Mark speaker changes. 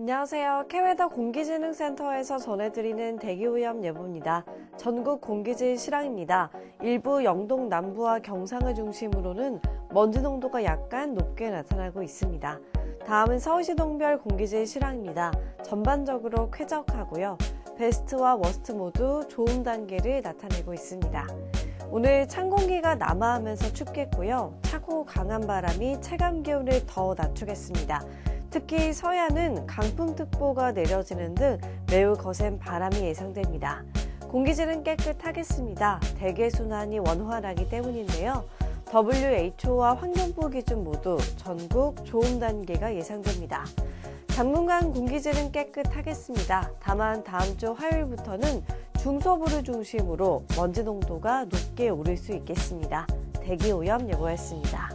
Speaker 1: 안녕하세요. 캐웨더 공기진흥센터에서 전해드리는 대기오염 예보입니다. 전국 공기질 실황입니다. 일부 영동 남부와 경상을 중심으로는 먼지 농도가 약간 높게 나타나고 있습니다. 다음은 서울시 동별 공기질 실황입니다. 전반적으로 쾌적하고요. 베스트와 워스트 모두 좋은 단계를 나타내고 있습니다. 오늘 찬 공기가 남하하면서 춥겠고요. 차고 강한 바람이 체감 기온을 더 낮추겠습니다. 특히 서해안은 강풍특보가 내려지는 등 매우 거센 바람이 예상됩니다. 공기질은 깨끗하겠습니다. 대기순환이 원활하기 때문인데요. WHO와 환경부 기준 모두 전국 좋음 단계가 예상됩니다. 당분간 공기질은 깨끗하겠습니다. 다만 다음 주 화요일부터는 중서부를 중심으로 먼지 농도가 높게 오를 수 있겠습니다. 대기 오염 예보였습니다.